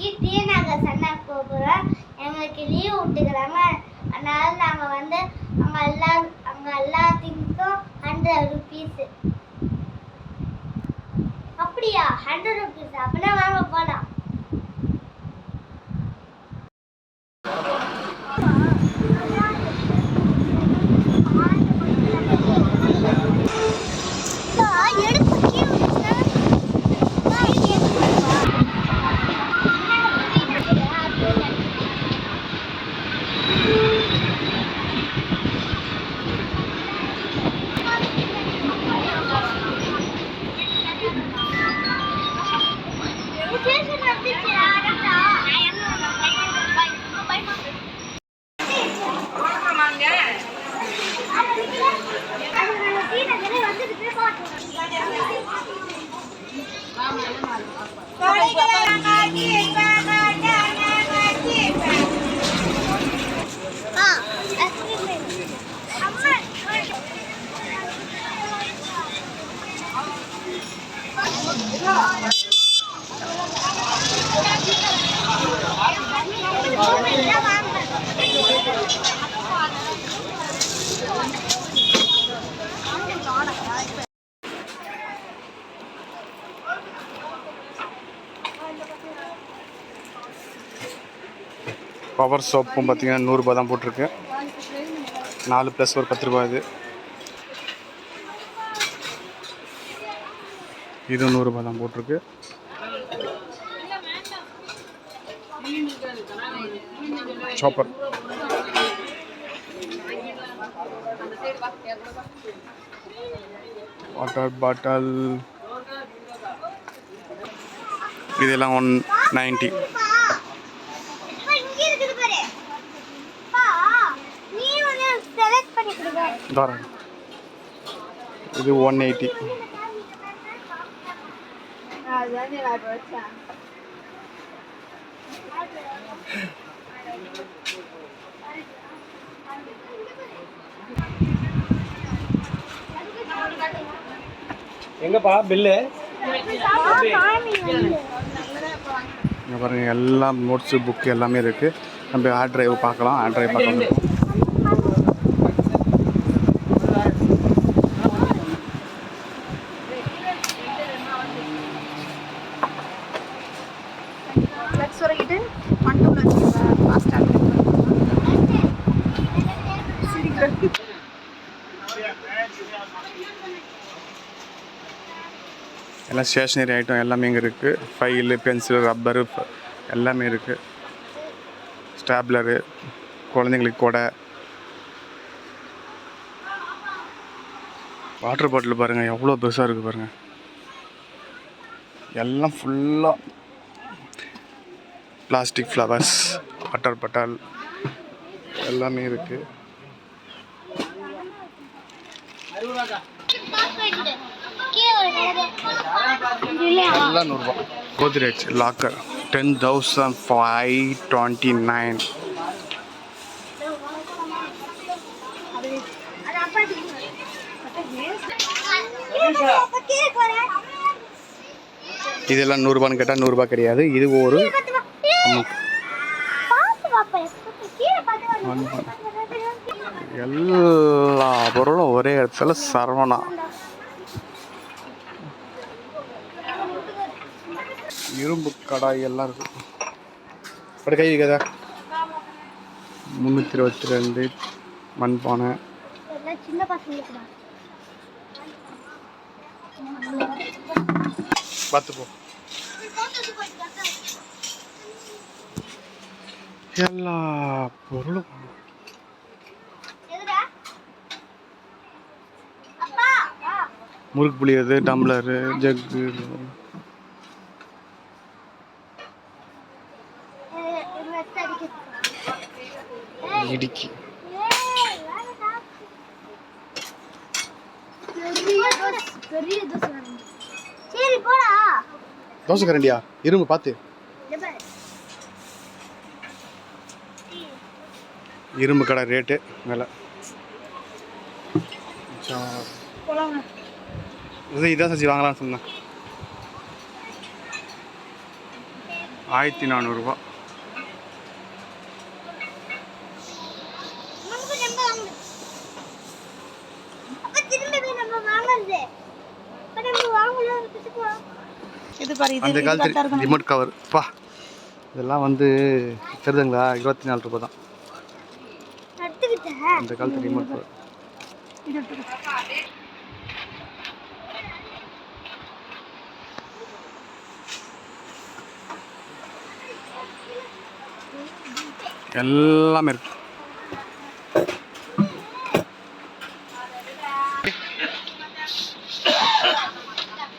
நாளைக்கு டி நகர் சண்டை போகிறோம் எங்களுக்கு லீவ் விட்டுக்கிறாங்க. அதனால நாங்கள் வந்து அங்கே எல்லா அங்கே எல்லா ஹண்ட்ரட் ருபீஸு அப்படியா? ஹண்ட்ரட் ருபீஸ் அப்படின்னா வாங்க போகலாம் பவர் சோப்பும் பார்த்திங்கன்னா நூறுரூபா தான் போட்டிருக்கு. நாலு ப்ளஸ் ஒரு பத்து ரூபா இது. இது நூறுரூபா தான் போட்டிருக்கு. சாப்பர் வாட்டர் பாட்டில் இதெல்லாம் ஒன் நைன்ட்டி அப்பா, இங்க இருக்குது பாரு. அப்பா, நீ ஒண்ணு select பண்ணி கொடுங்க. தாரேன். இது ஒன் எயிட்டி எங்கப்பா பில்லு? இங்கே பாருங்கள் எல்லாம் நோட்ஸு புக்கு எல்லாமே இருக்குது நம்ம ஹார்ட் டிரைவ் பார்க்கலாம் ஹார்ட் டிரைவ் பார்க்கலாம் ஃப்ளக்ஸ் வரைக்கிட்டு ஒன் டூ வச்சுருக்கேன் ஃபாஸ்ட்டாக சீக்கிரம் எல்லாம் ஸ்டேஷ்னரி ஐட்டம் எல்லாமே இங்கே இருக்குது ஃபைலு பென்சில் ரப்பரு எல்லாமே இருக்குது ஸ்டாப்லரு குழந்தைங்களுக்கு கொடை. வாட்டர் பாட்டில் பாருங்கள் எவ்வளோ பெருசாக இருக்குது பாருங்கள் எல்லாம் ஃபுல்லாக பிளாஸ்டிக் ஃப்ளவர்ஸ் வாட்டர் பட்டால் எல்லாமே இருக்குது எல்லாம் நூறுரூவா Godrej locker ten thousand five twenty nine. இதெல்லாம் நூறுரூபான்னு கேட்டால் நூறுரூபா கிடையாது இது ஒரு. எல்லா பொருளும் ஒரே இடத்துல சரவணா இரும்பு கடாய் எல்லாம் இருக்கு அப்படி கை வைக்காதா முந்நூற்றி இருபத்தி ரெண்டு மண்பானை எல்லாம் சின்ன பசங்களுக்கு தான். பார்த்து போ எல்லா பொருளும். முறுக்கு புளியது டம்ளரு ஜக்கு இது- இது வச்சு அடிக்கிறதுக்கு. இடுக்கி தோசை, கரண்டியா இரும்பு பார்த்து இரும்பு கடை ரேட்டு விலை இது இதான் சச்சி வாங்கலாம்னு சொன்னேன் ஆயிரத்தி நானூறுரூவா நமக்கு நம்ம வாங்குது. அப்ப திரும்ப போய் நம்ம வாங்குறது. அப்ப நம்ம வாங்கணும், வச்சுக்குவோம். இது பாரு இது அந்த இது காலத்து ரிமோட் கவர் பா. இதெல்லாம் வந்து தெரியுதுங்களா இருபத்தி நாலு ரூபாய் தான். அந்த காலத்து ரிமோட் கவர். எல்லாமே இருக்கு.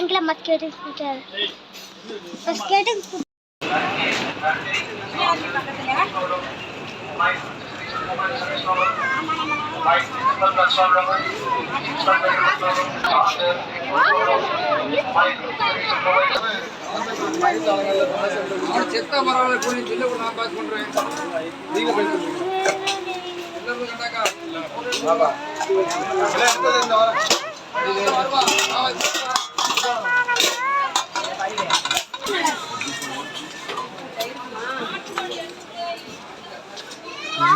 సాయంకాలం మా స్కేటింగ్ స్కూటర్ స్కేటింగ్ స్కూటర్ చెత్త మరవల కొన్ని జిల్లు కూడా నాకు బాచుకుంటారు నీళ్ళు పెడుతుంది ಎಲ್ಲರೂ ಕಂಡಾಗ ಬಾಬಾ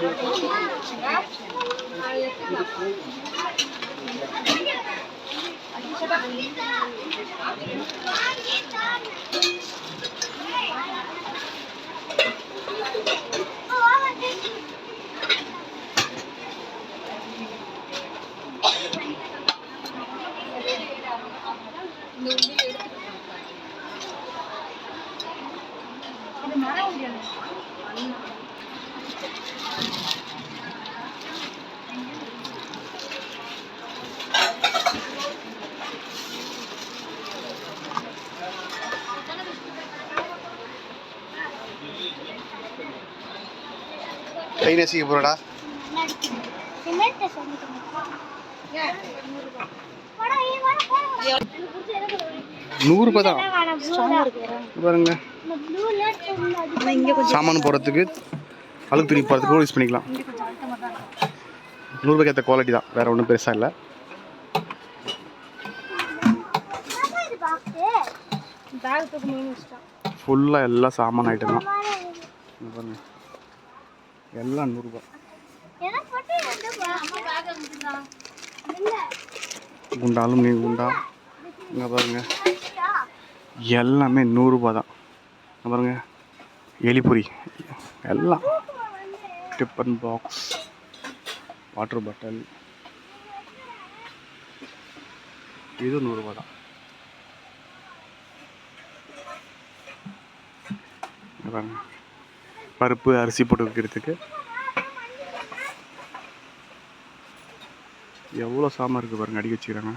வா. வா, கை நசிக்க போறடா நூறு பாருங்க. சாமான் போடுறதுக்கு அழுக்கு துணி போடுறதுக்கு யூஸ் பண்ணிக்கலாம். நூறுரூபாய்க்கு ஏற்ற குவாலிட்டி தான். வேறு ஒன்றும் பெருசாக இல்லை. ஃபுல்லாக எல்லா சாமான் ஐட்டம் தான் இங்க பாருங்க. எல்லாம் நூறுரூபா எனக்கு மட்டும் ரெண்டு பா- இல்ல. குண்டாலும் நீ குண்டா? இங்கே பாருங்க? எல்லாமே நூறுரூபா தான். பாருங்க. எலிபொரி எல்லாம். Tiffin box. Water bottle. இது நூறுரூபா தான். இங்க பாருங்க. பருப்பு அரிசி போட்டு வைக்கிறதுக்கு. எவ்வளோ சாமான் இருக்குது பாருங்க அடிக்க வச்சுக்கிறாங்க.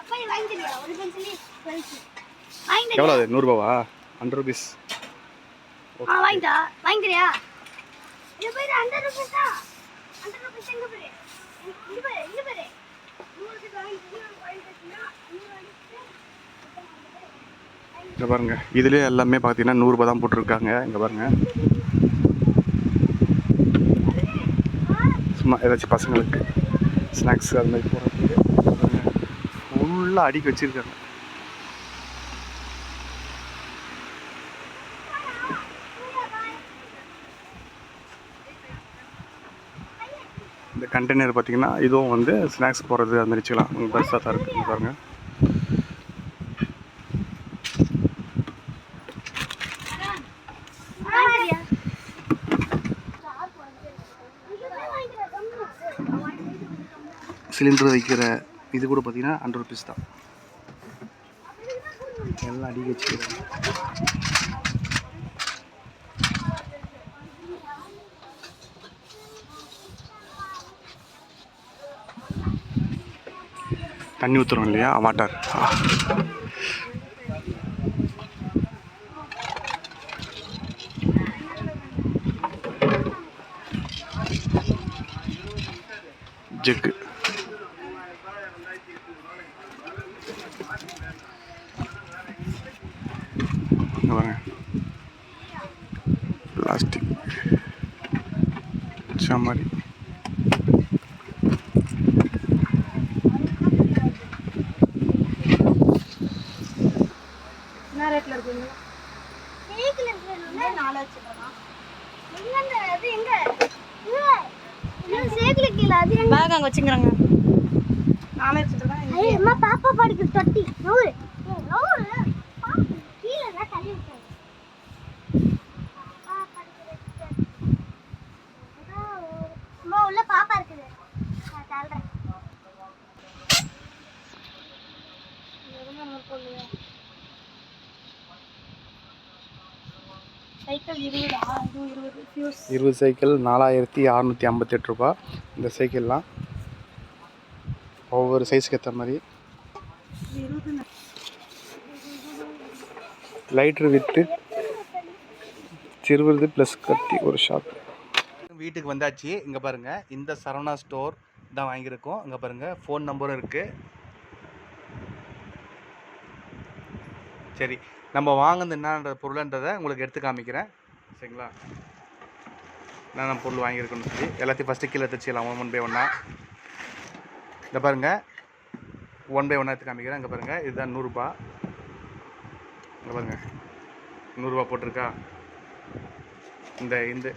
அப்பா, இது எவ்வளோ அது நூறுரூபாவா ஹண்ட்ரட் ருபீஸ் வாங்கிட்டா? வாங்கிக்கிறியா? இது பாரு, 100 rupees இங்கே பாருங்கள் இதுலேயே எல்லாமே பார்த்தீங்கன்னா நூறுரூபா தான் போட்டிருக்காங்க. இங்கே பாருங்கள் சும்மா ஏதாச்சும் பசங்களுக்கு ஸ்நாக்ஸ் அது மாதிரி போகிறதுக்கு ஃபுல்லாக அடுக்கி வச்சுருக்காங்க. இந்த கண்டெய்னர் பார்த்தீங்கன்னா இதுவும் வந்து ஸ்நாக்ஸ் போடுறது அந்த மாதிரி வச்சுக்கலாம் பெருசாக தான் இருக்குது பாருங்கள் சிலிண்டர் வைக்கிற இது கூட பார்த்தீங்கன்னா ஹண்ட்ரட் ருபீஸ் தான். எல்லாம் அடிக்க வச்சுக்கிறேன். தண்ணி ஊற்றுறோம் இல்லையா? வாட்டர் ஜெக்கு இங்க பாருங்க பிளாஸ்டிக் மாதிரி என்ன ரேட்ல இருக்குங்க சேக்கில் இருக்கிறது நாலு வச்சுக்கலாம் எங்கங்க அது எங்க சேக்கில் கீழே அது எங்க பேக் அங்கே வச்சுக்கிறாங்க நானே வச்சுருக்கேன். அம்மா பாப்பா படிக்கிற தொட்டி. நூறு. நூறு. பாப்பா, கீழே தான் தள்ளி விட்டாங்க அம்மா உள்ள பாப்பா இருக்குது. நான் தள்ளுறேன். சைக்கிள் இருபதா சைக்கிள் நாலாயிரத்தி அறநூற்றி ஐம்பத்தெட்டு ரூபா. இந்த சைக்கிள்லாம் ஒவ்வொரு சைஸ்க்கு ஏற்ற மாதிரி. லைட்ரு வித்து சிறுவிருது ப்ளஸ் கத்தி ஒரு ஷாப் வீட்டுக்கு வந்தாச்சு. இங்கே பாருங்கள் இந்த சரவணா ஸ்டோர் தான் வாங்கியிருக்கோம். இங்கே பாருங்கள் ஃபோன் நம்பரும் இருக்குது சரி நம்ம வாங்கினது என்னன்ற பொருள்ன்றதை உங்களுக்கு எடுத்து காமிக்கிறேன். சரிங்களா? என்னென்ன பொருள் வாங்கியிருக்கோன்னு சொல்லி எல்லாத்தையும் ஃபஸ்ட்டு கீழே தச்சிடலாம். ஒன் பை ஒன்றா இந்த பாருங்கள் ஒன் பை ஒன்றா எடுத்து காமிக்கிறேன். இங்கே பாருங்கள் இதுதான் நூறுரூபா இங்கே பாருங்கள் நூறுரூவா போட்டிருக்கா? இந்த இந்த.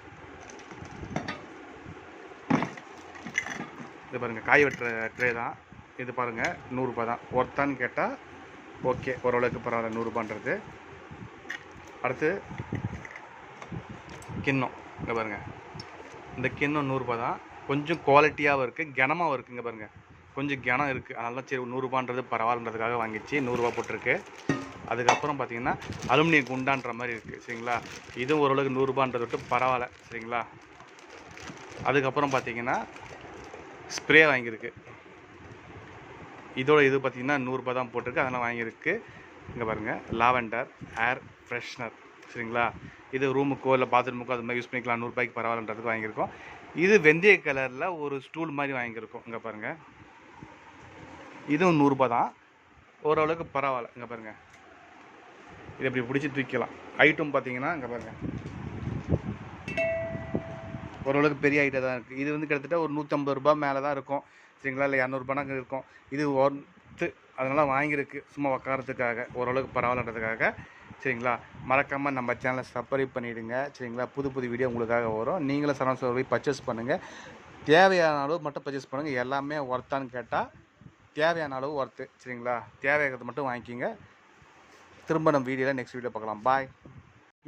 இது பாருங்கள் காய் வெட்டுற ட்ரே தான். இது பாருங்கள் நூறுரூபா தான். ஒர்த்தான்னு கேட்டால் ஓகே ஓரளவுக்கு பரவாயில்ல நூறுரூபான்றது அடுத்து கிண்ணம். இங்கே பாருங்கள் இந்த கிண்ணம் நூறுரூபா தான். கொஞ்சம் குவாலிட்டியாகவும் இருக்குது கனமாகவும் இருக்குது இங்கே கொஞ்சம் கனம் இருக்குது அதனால சரி நூறுரூபான்றது பரவாயில்லன்றதுக்காக வாங்கிச்சு. நூறுரூவா போட்டிருக்கு. அதுக்கப்புறம் பார்த்தீங்கன்னா அலுமினிய குண்டான்ற மாதிரி இருக்குது சரிங்களா? இதுவும் ஓரளவுக்கு நூறுரூபான்றது விட்டு பரவாயில்ல. சரிங்களா? அதுக்கப்புறம் பார்த்தீங்கன்னா ஸ்ப்ரே வாங்கியிருக்கு. இதோட இது பார்த்தீங்கன்னா நூறுரூபா தான் போட்டிருக்கு. அதெல்லாம் வாங்கியிருக்கு. இங்கே பாருங்கள் லாவெண்டர் ஏர் ஃப்ரெஷ்னர் சரிங்களா? இது ரூமுக்கோ இல்லை பாத்ரூமுக்கோ அது மாதிரி யூஸ் பண்ணிக்கலாம். நூறுரூபாய்க்கு பரவாயில்லன்றதுக்கு வாங்கியிருக்கோம். இது வெந்தய கலரில் ஒரு ஸ்டூல் மாதிரி வாங்கியிருக்கோம். இங்கே பாருங்கள் இதுவும் நூறுரூபா தான். ஓரளவுக்கு பரவாயில்ல. இங்கே பாருங்கள் இது இப்படி பிடிச்சி தூக்கலாம் ஐட்டம் பார்த்தீங்கன்னா இங்கே பாருங்கள் ஓரளவுக்கு பெரிய ஐட்டம் தான் இருக்குது இது வந்து கிட்டத்தட்ட ஒரு நூற்றம்பது ரூபாய் மேலே தான் இருக்கும். சரிங்களா இல்லை இரநூறுபானா இருக்கும். இது ஒர்த்து அதனால் வாங்கியிருக்கு. சும்மா உக்காரத்துக்காக ஓரளவுக்கு பரவாயில்லன்றதுக்காக. சரிங்களா? மறக்காமல் நம்ம சேனலை சப்ஸ்கிரைப் பண்ணிவிடுங்க சரிங்களா? புது புது வீடியோ உங்களுக்காக வரும். நீங்களும் சரண போய் பர்ச்சேஸ் பண்ணுங்கள் தேவையான அளவு மட்டும் பர்ச்சேஸ் பண்ணுங்கள் எல்லாமே ஒர்த்தான்னு கேட்டால் தேவையான அளவு ஒர்த்து சரிங்களா? தேவையாகிறது மட்டும் வாங்கிக்கிங்க. திரும்ப நம்ம வீடியோவில் நெக்ஸ்ட் வீடியோ பார்க்கலாம். பாய்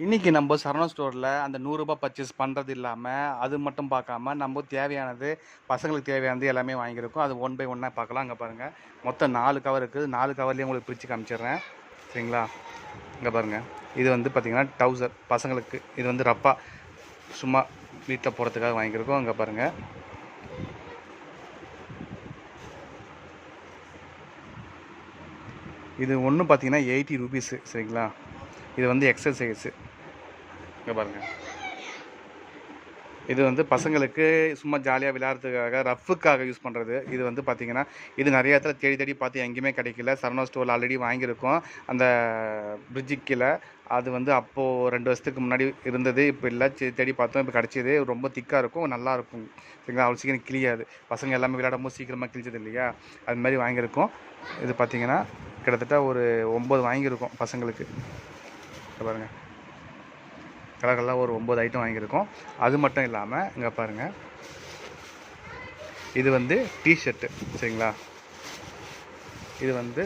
இன்றைக்கி நம்ம சரண ஸ்டோரில் அந்த நூறுரூபா பர்ச்சேஸ் பண்ணுறது இல்லாமல் அது மட்டும் பார்க்காம நம்ம தேவையானது பசங்களுக்கு தேவையானது எல்லாமே வாங்கியிருக்கோம். அது ஒன் பை ஒன்னாக பார்க்கலாம். அங்கே பாருங்கள் மொத்தம் நாலு கவர் இருக்குது நாலு கவர்லேயும் உங்களுக்கு பிரித்து காமிச்சிடுறேன். சரிங்களா? இங்கே பாருங்கள் இது வந்து பார்த்திங்கன்னா டவுசர் பசங்களுக்கு இது வந்து ரப்பா. சும்மா வீட்டில் போகிறதுக்காக வாங்கியிருக்கோம். அங்கே பாருங்கள் இது ஒன்று பார்த்தீங்கன்னா எயிட்டி ருபீஸு சரிங்களா? இது வந்து எக்ஸசைஸு இங்கே பாருங்கள் இது வந்து பசங்களுக்கு சும்மா ஜாலியாக விளையாடுறதுக்காக ரஃப்புக்காக யூஸ் பண்ணுறது இது வந்து பார்த்திங்கன்னா இது நிறைய இடத்துல தேடி தேடி பார்த்து எங்கேயுமே கிடைக்கல. சரணா ஸ்டோரில் ஆல்ரெடி வாங்கியிருக்கோம். அந்த பிரிட்ஜுக்கு கீழே. அது வந்து அப்போது ரெண்டு வருஷத்துக்கு முன்னாடி இருந்தது இப்போ இல்லை. சரி தேடி பார்த்தோம். இப்போ கிடச்சிது. ரொம்ப திக்காக இருக்கும். நல்லா இருக்கும். சரிங்களா? அவ்வளோ சீக்கிரம் கிளியாது பசங்க எல்லாமே விளையாடும் போது சீக்கிரமாக கிழிச்சது இல்லையா? அது மாதிரி வாங்கியிருக்கோம். இது பார்த்திங்கன்னா கிட்டத்தட்ட ஒரு ஒம்பது வாங்கியிருக்கோம் பசங்களுக்கு. பாருங்கள் கலர் கலராக ஒரு ஒம்பது ஐட்டம் வாங்கியிருக்கோம். அது மட்டும் இல்லாமல் இங்கே பாருங்கள் இது வந்து டிஷர்ட்டு சரிங்களா? இது வந்து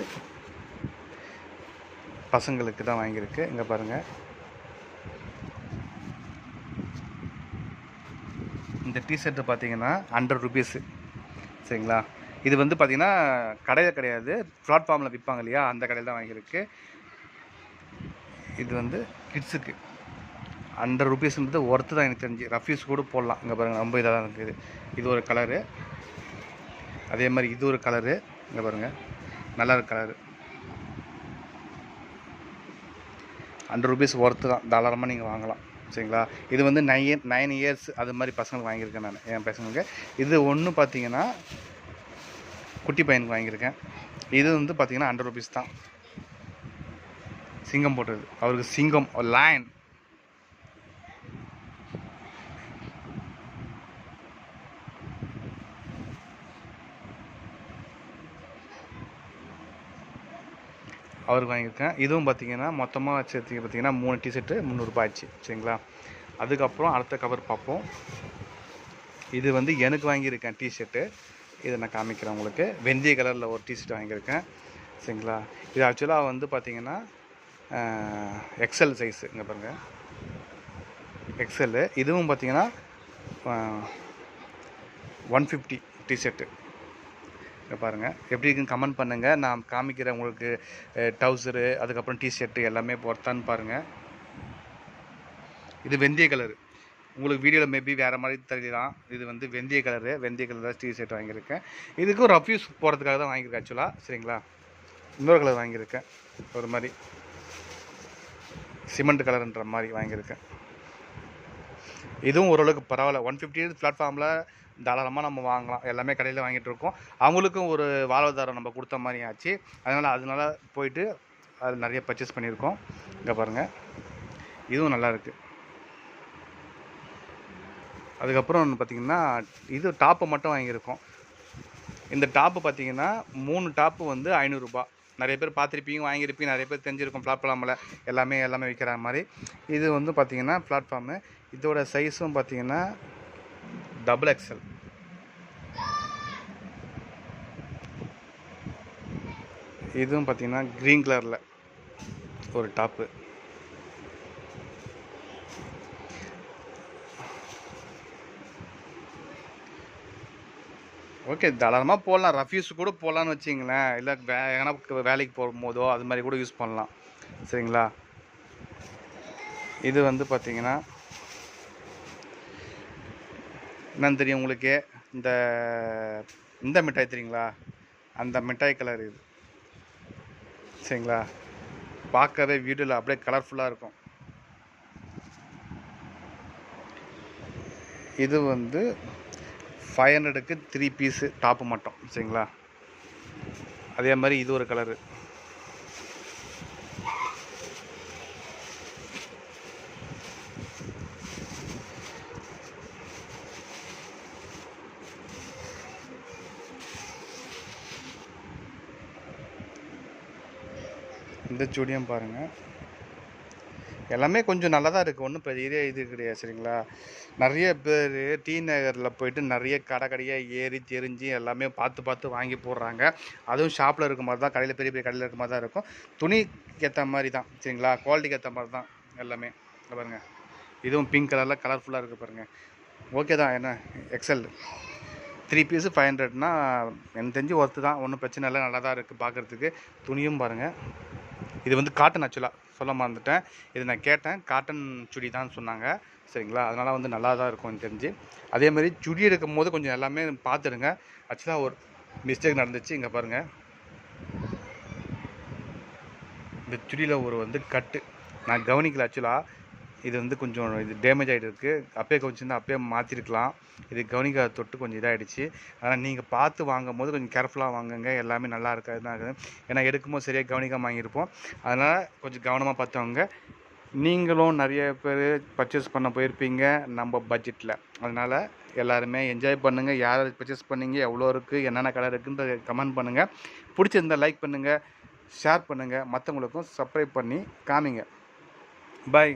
பசங்களுக்கு தான் வாங்கியிருக்கு. இங்கே பாருங்கள் இந்த டிஷர்ட்டு பார்த்தீங்கன்னா ஹண்ட்ரட் ருபீஸு சரிங்களா? இது வந்து பார்த்தீங்கன்னா கடையில் கிடையாது. பிளாட்ஃபார்மில் விற்பாங்க இல்லையா? அந்த கடையில் தான் வாங்கியிருக்கு. இது வந்து கிட்ஸுக்கு ஹண்ட்ரட் ருபீஸ்ன்றது ஒர்த்து தான் எனக்கு தெரிஞ்சு. ரஃப்யூஸ் கூட போடலாம். இங்கே பாருங்கள் ரொம்ப இதாக தான் இருக்குது. இது ஒரு கலரு அதே மாதிரி இது ஒரு கலரு இங்கே பாருங்கள் நல்லா இருக்கு கலரு ஹண்ட்ரட் ருபீஸ் ஒர்த்து தான். தாராளமாக நீங்கள் வாங்கலாம். சரிங்களா? இது வந்து நைன் நைன் இயர்ஸ் அது மாதிரி பசங்களுக்கு வாங்கியிருக்கேன் நான். என் பசங்களுக்கு. இது ஒன்று பார்த்தீங்கன்னா குட்டி பையனுக்கு வாங்கியிருக்கேன். இது வந்து பார்த்தீங்கன்னா ஹண்ட்ரட் ருபீஸ் தான். சிங்கம் போட்டது. அவருக்கு சிங்கம் லைன். அவருக்கு வாங்கியிருக்கேன். இதுவும் பார்த்தீங்கன்னா மொத்தமாக சேர்த்து பார்த்தீங்கன்னா மூணு டிஷர்ட்டு முந்நூறுரூபா ஆச்சு. சரிங்களா? அதுக்கப்புறம் அடுத்த கவர் பார்ப்போம். இது வந்து எனக்கு வாங்கியிருக்கேன் டிஷர்ட்டு இதை நான் காமிக்கிறேன் உங்களுக்கு. வெந்தய கலரில் ஒரு டிஷர்ட் வாங்கியிருக்கேன். சரிங்களா? இது ஆக்சுவலாக வந்து பார்த்தீங்கன்னா எக்ஸல் சைஸு இங்கே பாருங்கள் எக்ஸல்லு இதுவும் பார்த்தீங்கன்னா ஒன் ஃபிஃப்டி டிஷர்ட்டு பாருங்கள் எப்படி இருக்குன்னு கமெண்ட் பண்ணுங்கள் நான் காமிக்கிறேன் உங்களுக்கு டவுசரு அதுக்கப்புறம் டிஷர்ட்டு எல்லாமே ஒர்த்தான்னு பாருங்கள் இது வெந்தய கலரு உங்களுக்கு வீடியோவில் மேபி வேறு மாதிரி தெரியலாம் இது வந்து வெந்தய கலரு வெந்தய கலர் தான் டிஷர்ட் வாங்கியிருக்கேன். இதுக்கும் ரஃப்யூஸ் போகிறதுக்காக தான் வாங்கியிருக்கேன் ஆக்சுவலாக சரிங்களா? இன்னொரு கலர் வாங்கியிருக்கேன். ஒரு மாதிரி சிமெண்ட் கலருன்ற மாதிரி வாங்கியிருக்கேன். இதுவும் ஓரளவுக்கு பரவாயில்ல. ஒன் ஃபிஃப்டி பிளாட்ஃபார்மில் தாராளமாக நம்ம வாங்கலாம். எல்லாமே கடையில் வாங்கிட்டு இருக்கோம். அவங்களுக்கும் ஒரு வாழ்வாதாரம் நம்ம கொடுத்த மாதிரி ஆச்சு. அதனால் அதனால போயிட்டு அது நிறைய பர்ச்சேஸ் பண்ணியிருக்கோம். இங்கே பாருங்கள் இதுவும் நல்லா இருக்குது அதுக்கப்புறம் பார்த்திங்கன்னா இது டாப்பு மட்டும் வாங்கியிருக்கோம். இந்த டாப்பு பார்த்தீங்கன்னா மூணு டாப்பு வந்து ஐநூறுரூபா நிறைய பேர் பார்த்துருப்பீங்க வாங்கியிருப்பீங்க நிறைய பேர் தெரிஞ்சிருக்கும் பிளாட்ஃபார்மில் எல்லாமே எல்லாமே விற்கிற மாதிரி. இது வந்து பார்த்திங்கன்னா பிளாட்ஃபார்மு இதோட சைஸும் பார்த்தீங்கன்னா டபுள் எக்ஸல் இதுவும் பார்த்தீங்கன்னா க்ரீன் கலரில் ஒரு டாப்பு ஓகே தாராளமாக போடலாம். ரஃப்யூஸ் கூட போடலான்னு வச்சிங்களேன் இல்லை வே எங்கன்னா வேலைக்கு போகும்போதோ அது மாதிரி கூட யூஸ் பண்ணலாம். சரிங்களா? இது வந்து பார்த்திங்கன்னா என்னன்னு தெரியும் உங்களுக்கு. இந்த இந்த மிட்டாய் தெரியுங்களா? அந்த மிட்டாய் கலர் இது. சரிங்களா? பார்க்கவே வீடியோவில் அப்படியே கலர்ஃபுல்லாக இருக்கும். இது வந்து ஃபைவ் ஹண்ட்ரடுக்கு த்ரீ பீஸு டாப்பு மட்டும் சரிங்களா? அதே மாதிரி இது ஒரு கலரு இந்த சுடியும் பாருங்கள் எல்லாமே கொஞ்சம் நல்லா தான் இருக்குது ஒன்றும் பெரிய இது கிடையாது சரிங்களா? நிறைய பேர் டி நகரில் போயிட்டு நிறைய கடை கடையாக ஏறி தெரிஞ்சு எல்லாமே பார்த்து பார்த்து வாங்கி போடுறாங்க. அதுவும் ஷாப்பில் இருக்க மாதிரி தான் கடையில் பெரிய பெரிய கடையில் இருக்க மாதிரி தான் இருக்கும். துணிக்கு ஏற்ற மாதிரி தான் சரிங்களா? குவாலிட்டிக்கு ஏற்ற மாதிரி தான் எல்லாமே. பாருங்கள் இதுவும் பிங்க் கலரில் கலர்ஃபுல்லாக இருக்குது பாருங்கள் ஓகே தான் என்ன? எக்ஸல் த்ரீ பீஸு ஃபைவ் ஹண்ட்ரட்னா எனக்கு தெரிஞ்சு ஒர்த்து தான். ஒன்றும் பிரச்சனை இல்லை நல்லா தான் இருக்குது பார்க்குறதுக்கு துணியும் பாருங்கள் இது வந்து காட்டன் ஆக்சுவலாக சொல்ல மறந்துட்டேன். இது நான் கேட்டேன். காட்டன் சுடி தான் சொன்னாங்க. சரிங்களா? அதனால் வந்து நல்லா தான் இருக்கும் எனக்கு தெரிஞ்சு அதே மாதிரி சுடி எடுக்கும் போது கொஞ்சம் எல்லாமே பார்த்துடுங்க. ஆக்சுவலாக ஒரு மிஸ்டேக் நடந்துச்சு. இங்கே பாருங்கள் இந்த சுடியில் ஒரு வந்து கட்டு. நான் கவனிக்கல ஆக்சுவலாக இது வந்து கொஞ்சம் இது டேமேஜ் ஆகிட்டு இருக்குது அப்பயே கொஞ்சம் அப்பயே மாற்றிருக்கலாம் இது கவனிக்காத தொட்டு கொஞ்சம் இதாகிடுச்சு அதனால் நீங்கள் பார்த்து வாங்கும் போது கொஞ்சம் கேர்ஃபுல்லாக வாங்குங்க. எல்லாமே நல்லா இருக்காது தான் இருக்குது. ஏன்னா எடுக்கும்போது சரியாக கவனிக்காம வாங்கியிருப்போம். அதனால் கொஞ்சம் கவனமாக பார்த்து வாங்க நீங்களும் நிறைய பேர் பர்ச்சேஸ் பண்ண போயிருப்பீங்க நம்ம பட்ஜெட்டில் அதனால் எல்லாருமே என்ஜாய் பண்ணுங்கள் யார் பர்ச்சேஸ் பண்ணீங்க? எவ்வளோ இருக்குது என்னென்ன கலர் இருக்குன்ற கமெண்ட் பண்ணுங்கள் பிடிச்சிருந்தா லைக் பண்ணுங்கள் ஷேர் பண்ணுங்கள் மற்றவங்களுக்கும் சப்ஸ்கிரைப் பண்ணி காமிங்க. பாய்